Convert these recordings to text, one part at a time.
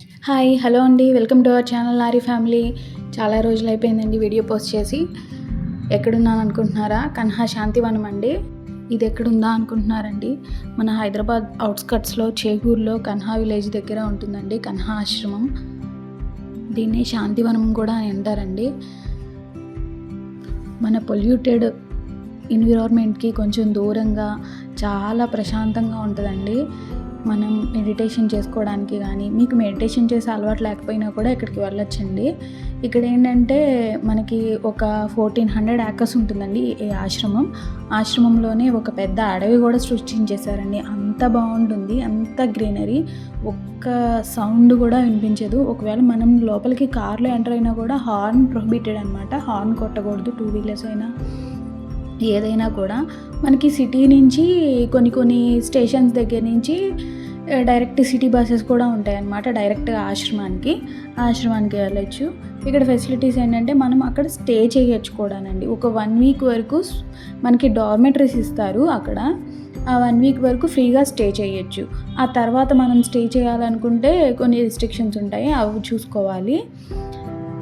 Hi hello అండి. Welcome to our channel lorry family. చాలా రోజులు అయిపోయిందండి వీడియో పోస్ట్ చేసి. ఎక్కడున్నాను అనుకుంటున్నారా కన్హా శాంతివనం అండి. ఇది ఎక్కడుందా అనుకుంటున్నారండి? మన హైదరాబాద్ అవుట్స్కట్స్లో చేగూరులో కన్హా విలేజ్ దగ్గర ఉంటుందండి కన్హా ఆశ్రమం. దీన్ని శాంతివనం కూడా అంటారండి. మన పొల్యూటెడ్ ఎన్విరాన్మెంట్కి కొంచెం దూరంగా చాలా ప్రశాంతంగా ఉంటుందండి. మనం మెడిటేషన్ చేసుకోవడానికి కానీ మీకు మెడిటేషన్ చేసే అలవాటు లేకపోయినా కూడా ఇక్కడికి వెళ్ళొచ్చండి. ఇక్కడ ఏంటంటే మనకి ఒక ఫోర్టీన్ హండ్రెడ్ యాకర్స్ ఉంటుందండి ఈ ఆశ్రమం. ఆశ్రమంలోనే ఒక పెద్ద అడవి కూడా సృష్టించేశారండి. అంత బాగుంటుంది అంత గ్రీనరీ ఒక్క సౌండ్ కూడా వినిపించదు. ఒకవేళ మనం లోపలికి కార్లో ఎంటర్ అయినా కూడా హార్న్ ప్రొహిబిటెడ్ అనమాట హార్న్ కొట్టకూడదు టూ వీలర్స్ అయినా. ఏదైనా కూడా మనకి సిటీ నుంచి కొన్ని కొన్ని స్టేషన్స్ దగ్గర నుంచి డైరెక్ట్ సిటీ బస్సెస్ కూడా ఉంటాయన్నమాట డైరెక్ట్ ఆశ్రమానికి ఆశ్రమానికి వెళ్ళొచ్చు. ఇక్కడ ఫెసిలిటీస్ ఏంటంటే మనం అక్కడ స్టే చేయొచ్చు కూడానండి ఒక వన్ వీక్ వరకు మనకి డార్మెటరీస్ ఇస్తారు అక్కడ. ఆ వన్ వీక్ వరకు ఫ్రీగా స్టే చేయొచ్చు. ఆ తర్వాత మనం స్టే చేయాలనుకుంటే కొన్ని రిస్ట్రిక్షన్స్ ఉంటాయి అవి చూసుకోవాలి.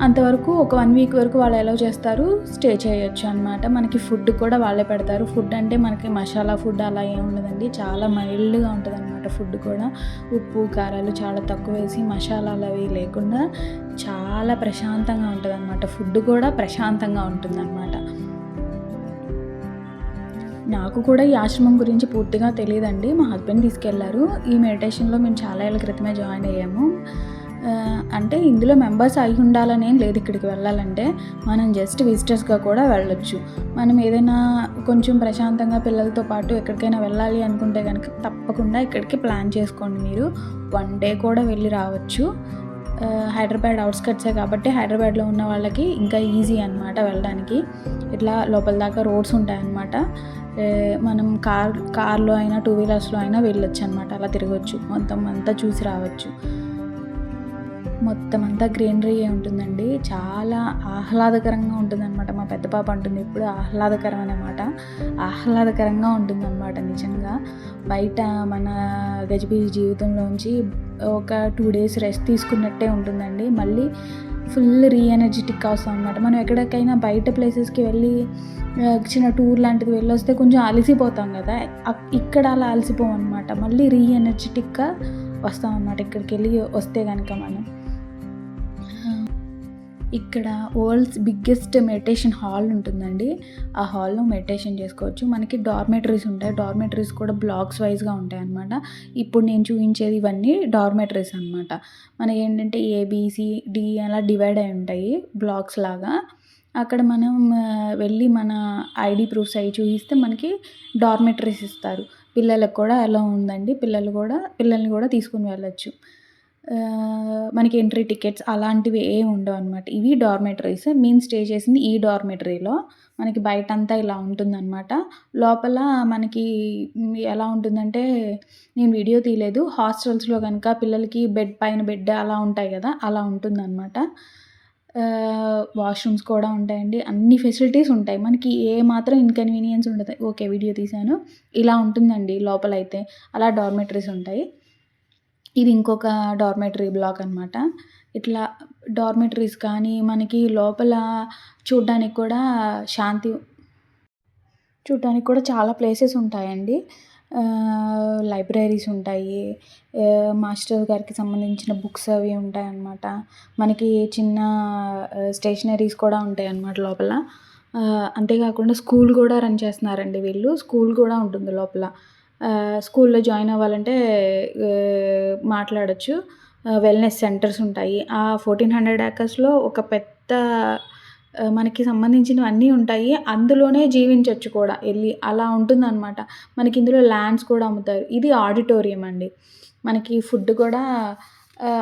అంతవరకు ఒక వన్ వీక్ వరకు వాళ్ళు ఎలా చేస్తారు స్టే చేయొచ్చు అనమాట మనకి ఫుడ్ కూడా వాళ్ళే పెడతారు. ఫుడ్ అంటే మనకి మసాలా ఫుడ్ అలా ఏమి ఉండదండి. చాలా మైల్డ్గా ఉంటుంది అనమాట ఫుడ్ కూడా. ఉప్పు కారాలు చాలా తక్కువ వేసి మసాలాలు అవి లేకుండా చాలా ప్రశాంతంగా ఉంటుంది అనమాట ఫుడ్ కూడా ప్రశాంతంగా ఉంటుంది అనమాట నాకు కూడా ఈ ఆశ్రమం గురించి పూర్తిగా తెలియదండి. మా హస్బెండ్ తీసుకెళ్ళారు. ఈ మెడిటేషన్లో మేము చాలా ఏళ్ళ క్రితమే జాయిన్ అయ్యాము. అంటే ఇందులో మెంబర్స్ అయి ఉండాలని లేదు ఇక్కడికి వెళ్ళాలంటే. మనం జస్ట్ విజిటర్స్గా కూడా వెళ్ళొచ్చు. మనం ఏదైనా కొంచెం ప్రశాంతంగా పిల్లలతో పాటు ఎక్కడికైనా వెళ్ళాలి అనుకుంటే కనుక తప్పకుండా ఇక్కడికి ప్లాన్ చేసుకోండి మీరు. వన్ డే కూడా వెళ్ళి రావచ్చు. హైదరాబాద్ అవుట్స్కట్సే కాబట్టి హైదరాబాద్లో ఉన్న వాళ్ళకి ఇంకా ఈజీ అనమాట వెళ్ళడానికి. ఇట్లా లోపల దాకా రోడ్స్ ఉంటాయన్నమాట. మనం కార్ కార్లో అయినా టూ వీలర్స్లో అయినా వెళ్ళొచ్చు అనమాట అలా తిరగచ్చు. మొత్తం అంతా చూసి రావచ్చు. మొత్తం అంతా గ్రీనరీ ఉంటుందండి. చాలా ఆహ్లాదకరంగా ఉంటుందన్నమాట. మా పెద్ద పాప అంటుంది ఇప్పుడు ఆహ్లాదకరం అనమాట ఆహ్లాదకరంగా ఉంటుందన్నమాట నిజంగా. బయట మన గజిబిజి జీవితంలోంచి ఒక టూ డేస్ రెస్ట్ తీసుకున్నట్టే ఉంటుందండి. మళ్ళీ ఫుల్ రీ వస్తాం అనమాట మనం ఎక్కడికైనా బయట ప్లేసెస్కి వెళ్ళి చిన్న టూర్ లాంటిది వెళ్ళొస్తే కొంచెం అలసిపోతాం కదా. ఇక్కడ అలా అలసిపోం అనమాట మళ్ళీ రీఎనర్జెటిక్గా వస్తాం అనమాట ఇక్కడికి వెళ్ళి వస్తే కనుక మనం. ఇక్కడ వరల్డ్స్ బిగ్గెస్ట్ మెడిటేషన్ హాల్ ఉంటుందండి. ఆ హాల్లో మెడిటేషన్ చేసుకోవచ్చు. మనకి డార్మెటరీస్ ఉంటాయి. డార్మెటరీస్ కూడా బ్లాక్స్ వైజ్గా ఉంటాయి అన్నమాట. ఇప్పుడు నేను చూపించేది ఇవన్నీ డార్మెటరీస్ అన్నమాట. మనకి ఏంటంటే ఏబిసి డి అలా డివైడ్ అయి ఉంటాయి బ్లాక్స్ లాగా. అక్కడ మనం వెళ్ళి మన ఐడి ప్రూఫ్స్ అవి చూపిస్తే మనకి డార్మెటరీస్ ఇస్తారు. పిల్లలకు కూడా అలా ఉందండి. పిల్లలు కూడా పిల్లల్ని కూడా తీసుకుని వెళ్ళచ్చు. మనకి ఎంట్రీ టికెట్స్ అలాంటివి ఏ ఉండవు అనమాట ఇవి డార్మెటరీస్. మేము స్టే చేసింది ఈ డార్మెటరీలో. మనకి బయట అంతా ఇలా ఉంటుందన్నమాట. లోపల మనకి ఎలా ఉంటుందంటే నేను వీడియో తీయలేదు. హాస్టల్స్లో కనుక పిల్లలకి బెడ్ పైన బెడ్ అలా ఉంటాయి కదా అలా ఉంటుందన్నమాట. వాష్రూమ్స్ కూడా ఉంటాయండి. అన్ని ఫెసిలిటీస్ ఉంటాయి. మనకి ఏ మాత్రం ఇన్కన్వీనియన్స్ ఉండదు. ఓకే వీడియో తీశాను. ఇలా ఉంటుందండి లోపల అయితే అలా డార్మెటరీస్ ఉంటాయి. ఇది ఇంకొక డార్మెటరీ బ్లాక్ అనమాట ఇట్లా డార్మెటరీస్ కానీ మనకి లోపల చూడ్డానికి కూడా శాంతి చూడ్డానికి కూడా చాలా ప్లేసెస్ ఉంటాయండి. లైబ్రరీస్ ఉంటాయి. మాస్టర్ గారికి సంబంధించిన బుక్స్ అవి ఉంటాయి అన్నమాట మనకి చిన్న స్టేషనరీస్ కూడా ఉంటాయి అన్నమాట లోపల అంతేకాకుండా స్కూల్ కూడా రన్ చేస్తున్నారండి వీళ్ళు. స్కూల్ కూడా ఉంటుంది లోపల. స్కూల్లో జాయిన్ అవ్వాలంటే ఆ, మాట్లాడొచ్చు. వెల్నెస్ సెంటర్స్ ఉంటాయి. ఆ ఫోర్టీన్ హండ్రెడ్ యాకర్స్లో ఒక పెద్ద మనకి సంబంధించినవి అన్నీ ఉంటాయి. అందులోనే జీవించవచ్చు కూడా. వెళ్ళి అలా ఉంటుందన్నమాట. మనకి ఇందులో ల్యాండ్స్ కూడా అమ్ముతారు. ఇది ఆడిటోరియం అండి. మనకి ఫుడ్ కూడా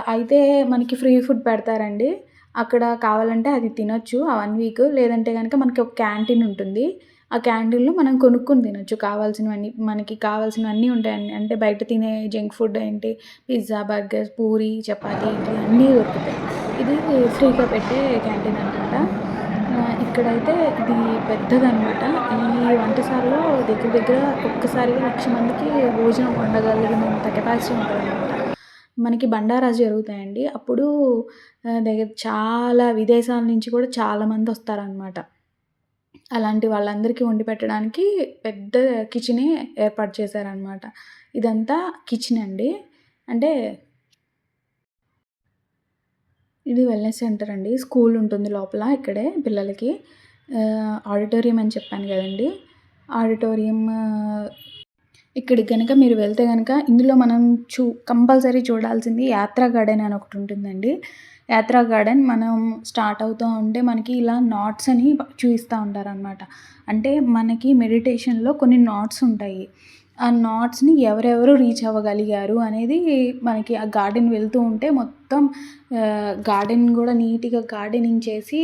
అయితే మనకి ఫ్రీ ఫుడ్ పెడతారండి. అక్కడ కావాలంటే అది తినొచ్చు. ఆ వన్ వీక్ లేదంటే కనుక మనకి ఒక క్యాంటీన్ ఉంటుంది. ఆ క్యాండిల్ను మనం కొనుక్కొని తినొచ్చు. కావాల్సినవన్నీ మనకి కావాల్సినవన్నీ ఉంటాయండి అంటే బయట తినే జంక్ ఫుడ్ ఏంటి? పిజ్జా బర్గర్ పూరి చపాతీ ఇడ్లీ అన్నీ దొరుకుతాయి. ఇది ఫ్రీగా పెట్టే క్యాంటీన్ అనమాట ఇక్కడైతే ఇది పెద్దదన్నమాట. ఈ వంటశాలలో దగ్గర దగ్గర ఒక్కసారిగా లక్ష మందికి భోజనం వండగలిగినంత కెపాసిటీ ఉంటుంది అనమాట మనకి బండారాస్ జరుగుతాయండి. అప్పుడు దగ్గర చాలా విదేశాల నుంచి కూడా చాలామంది వస్తారనమాట అలాంటి వాళ్ళందరికీ వండి పెట్టడానికి పెద్ద కిచెనే ఏర్పాటు చేశారనమాట ఇదంతా కిచెన్ అండి. అంటే ఇది వెల్నెస్ సెంటర్ అండి. స్కూల్ ఉంటుంది లోపల ఇక్కడే పిల్లలకి. ఆడిటోరియం అని చెప్పాను కదండి. ఆడిటోరియం ఇక్కడికి కనుక మీరు వెళ్తే కనుక ఇందులో మనం చూ కంపల్సరీ చూడాల్సింది యాత్రా గార్డెన్ అని ఒకటి ఉంటుందండి. యాత్రా గార్డెన్ మనం స్టార్ట్ అవుతూ ఉంటే మనకి ఇలా నాట్స్ అని చూపిస్తూ ఉంటారనమాట అంటే మనకి మెడిటేషన్లో కొన్ని నాట్స్ ఉంటాయి. ఆ నాట్స్ని ఎవరెవరు రీచ్ అవ్వగలిగారు అనేది మనకి ఆ గార్డెన్ వెళ్తూ ఉంటే మొత్తం గార్డెన్ కూడా నీట్గా గార్డెనింగ్ చేసి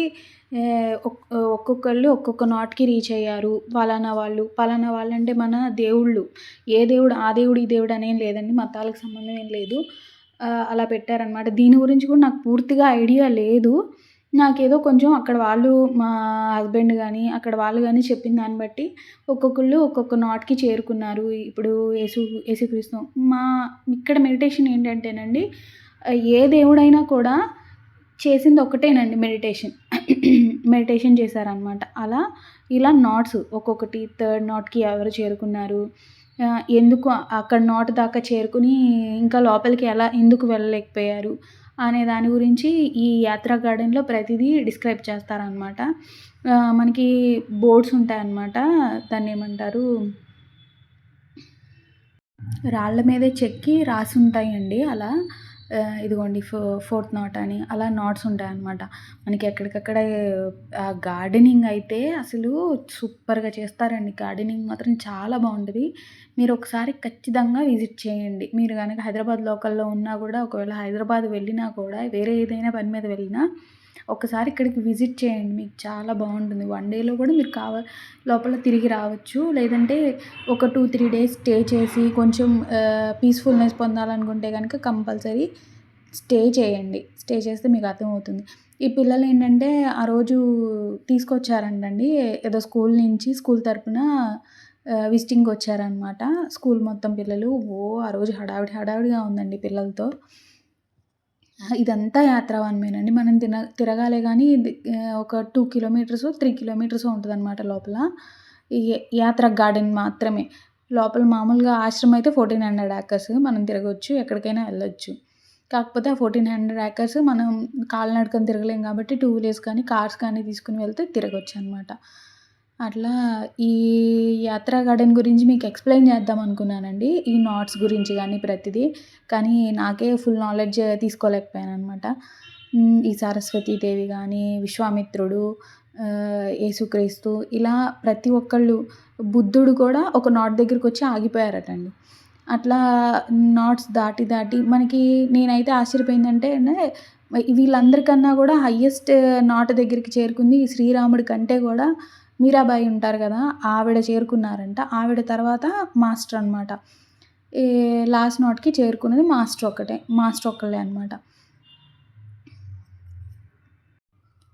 ఒక్కొక్కళ్ళు ఒక్కొక్క నాట్కి రీచ్ అయ్యారు. పలానా వాళ్ళు పలానా వాళ్ళు అంటే మన దేవుళ్ళు. ఏ దేవుడు ఆ దేవుడు ఈ దేవుడు అనేం లేదండి మతాలకు సంబంధం ఏం లేదు. అలా పెట్టారనమాట దీని గురించి కూడా నాకు పూర్తిగా ఐడియా లేదు. నాకేదో కొంచెం అక్కడ వాళ్ళు మా హస్బెండ్ కానీ అక్కడ వాళ్ళు కానీ చెప్పిన దాన్ని బట్టి ఒక్కొక్కళ్ళు ఒక్కొక్క నాట్కి చేరుకున్నారు. ఇప్పుడు యేసు యేసుక్రీస్తు. మా ఇక్కడ మెడిటేషన్ ఏంటంటేనండి ఏ దేవుడైనా కూడా చేసింది ఒకటేనండి మెడిటేషన్ మెడిటేషన్ చేశారనమాట అలా ఇలా నాట్స్ ఒక్కొక్కటి థర్డ్ నాట్కి ఎవరు చేరుకున్నారు? ఎందుకు అక్కడ నాట్ దాకా చేరుకుని ఇంకా లోపలికి ఎలా ఎందుకు వెళ్ళలేకపోయారు? అనే దాని గురించి ఈ యాత్రా గార్డెన్లో ప్రతిదీ డిస్క్రైబ్ చేస్తారనమాట మనకి బోర్డ్స్ ఉంటాయన్నమాట. దాన్ని ఏమంటారు? రాళ్ళ మీదే చెక్కి రాసి ఉంటాయండి అలా. ఇదిగోండి ఫో ఫోర్త్ నాట్ అని అలా నాట్స్ ఉంటాయన్నమాట. మనకి ఎక్కడికక్కడ గార్డెనింగ్ అయితే అసలు సూపర్గా చేస్తారండి. గార్డెనింగ్ మాత్రం చాలా బాగుంటుంది. మీరు ఒకసారి ఖచ్చితంగా విజిట్ చేయండి. మీరు కనుక హైదరాబాద్ లోకల్లో ఉన్నా కూడా ఒకవేళ హైదరాబాద్ వెళ్ళినా కూడా వేరే ఏదైనా పని మీద వెళ్ళినా ఒకసారి ఇక్కడికి విజిట్ చేయండి. మీకు చాలా బాగుంటుంది. వన్ డేలో కూడా మీరు కావ లోపల తిరిగి రావచ్చు. లేదంటే ఒక టూ త్రీ డేస్ స్టే చేసి కొంచెం పీస్ఫుల్నెస్ పొందాలనుకుంటే కనుక కంపల్సరీ స్టే చేయండి. స్టే చేస్తే మీకు అర్థమవుతుంది. ఈ పిల్లలు ఏంటంటే ఆ రోజు తీసుకొచ్చారంటండి. ఏదో స్కూల్ నుంచి స్కూల్ తరపున విజిటింగ్కి వచ్చారనమాట స్కూల్ మొత్తం పిల్లలు. ఓ ఆ రోజు హడావిడి హడావిడిగా ఉందండి పిల్లలతో. ఇదంతా యాత్రావనమేనండి మనం తిన తిరగాలే కానీ ఒక టూ కిలోమీటర్స్ త్రీ కిలోమీటర్స్ ఉంటుంది అనమాట లోపల. ఈ యాత్ర గార్డెన్ మాత్రమే. లోపల మామూలుగా ఆశ్రమం అయితే ఫోర్టీన్ హండ్రెడ్ యాకర్స్. మనం తిరగవచ్చు ఎక్కడికైనా వెళ్ళొచ్చు. కాకపోతే ఆ ఫోర్టీన్ హండ్రెడ్ యాకర్స్ మనం కాలినడకన తిరగలేం కాబట్టి టూ వీలర్స్ కానీ కార్స్ కానీ తీసుకుని వెళ్తే తిరగచ్చు అనమాట అట్లా ఈ యాత్రా గార్డెన్ గురించి మీకు ఎక్స్ప్లెయిన్ చేద్దాం అనుకున్నానండి. ఈ నాట్స్ గురించి కానీ ప్రతిదీ. కానీ నాకే ఫుల్ నాలెడ్జ్ తీసుకోలేకపోయాను అనమాట ఈ సరస్వతీ దేవి కానీ విశ్వామిత్రుడు యేసుక్రీస్తు ఇలా ప్రతి ఒక్కళ్ళు బుద్ధుడు కూడా ఒక నాట్ దగ్గరికి వచ్చి ఆగిపోయారటండి. అట్లా నాట్స్ దాటి దాటి మనకి నేనైతే ఆశ్చర్యపోయిందంటే వీళ్ళందరికన్నా కూడా హయ్యెస్ట్ నాట్ దగ్గరికి చేరుకుంది శ్రీరాముడి కంటే కూడా మీరాబాయి ఉంటారు కదా ఆవిడ చేరుకున్నారంట. ఆవిడ తర్వాత మాస్టర్ అనమాట ఈ లాస్ట్ నోట్కి చేరుకున్నది మాస్టర్ ఒక్కటే మాస్టర్ ఒక్కళ్ళే అనమాట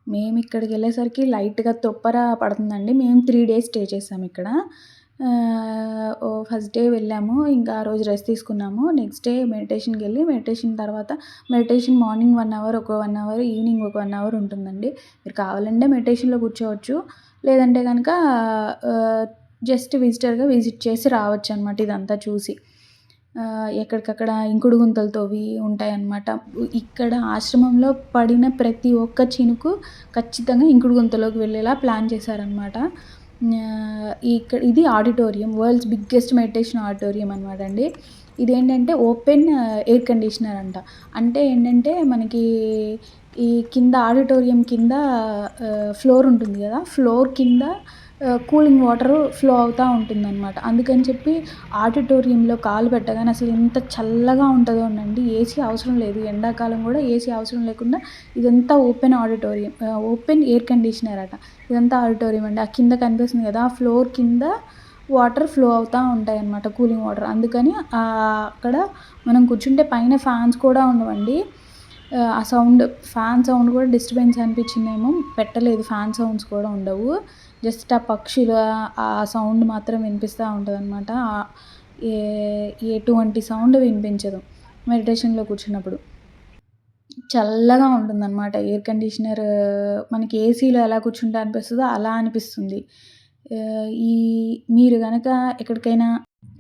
మేము ఇక్కడికి వెళ్ళేసరికి లైట్గా తొప్పర పడుతుందండి. మేము త్రీ డేస్ స్టే చేసాము ఇక్కడ. ఫస్ట్ డే వెళ్ళాము ఇంకా ఆ రోజు రెస్ట్ తీసుకున్నాము. నెక్స్ట్ డే మెడిటేషన్కి వెళ్ళి మెడిటేషన్ తర్వాత మెడిటేషన్ మార్నింగ్ వన్ అవర్ ఒక వన్ అవర్ ఈవినింగ్ ఒక వన్ అవర్ ఉంటుందండి. మీరు కావాలంటే మెడిటేషన్లో కూర్చోవచ్చు. లేదంటే కనుక జస్ట్ విజిటర్గా విజిట్ చేసి రావచ్చు అనమాట ఇదంతా చూసి. ఎక్కడికక్కడ ఇంకుడు గుంతలతోవి ఉంటాయన్నమాట. ఇక్కడ ఆశ్రమంలో పడిన ప్రతి ఒక్క చినుకు ఖచ్చితంగా ఇంకుడు గుంతలోకి వెళ్ళేలా ప్లాన్ చేశారనమాట ఇక్కడ ఇది auditorium world's biggest meditation auditorium అనమాట అండి. ఇదేంటంటే ఓపెన్ ఎయిర్ కండిషనర్ అంట. అంటే ఏంటంటే మనకి ఈ కింద ఆడిటోరియం కింద ఫ్లోర్ ఉంటుంది కదా ఫ్లోర్ కింద కూలింగ్ వాటర్ ఫ్లో అవుతూ ఉంటుందన్నమాట. అందుకని చెప్పి ఆడిటోరియంలో కాలు పెట్టగానే అసలు ఎంత చల్లగా ఉంటుందో అండి ఏసీ అవసరం లేదు. ఎండాకాలం కూడా ఏసీ అవసరం లేకుండా ఇదంతా open auditorium open air conditioner అట. ఇదంతా ఆడిటోరియం అండి. ఆ కింద కనిపిస్తుంది కదా ఆ ఫ్లోర్ కింద వాటర్ ఫ్లో అవుతూ ఉంటాయి అన్నమాట కూలింగ్ వాటర్. అందుకని అక్కడ మనం కూర్చుంటే పైన ఫ్యాన్స్ కూడా ఉండవండి. ఆ సౌండ్ ఫ్యాన్ సౌండ్ కూడా డిస్టర్బెన్స్ అనిపించిందేమో. పెట్టలేదు ఫ్యాన్ సౌండ్స్ కూడా ఉండవు. జస్ట్ ఆ పక్షులు ఆ సౌండ్ మాత్రం వినిపిస్తూ ఉంటుంది అనమాట ఏ ఎటువంటి సౌండ్ వినిపించదు మెడిటేషన్లో కూర్చున్నప్పుడు. చల్లగా ఉంటుందన్నమాట. ఎయిర్ కండిషనర్ మనకి ఏసీలో ఎలా కూర్చుంటే అనిపిస్తుందో అలా అనిపిస్తుంది. ఈ మీరు కనుక ఎక్కడికైనా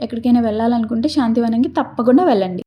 ఎక్కడికైనా వెళ్ళాలనుకుంటే శాంతివనంకి తప్పకుండా వెళ్ళండి.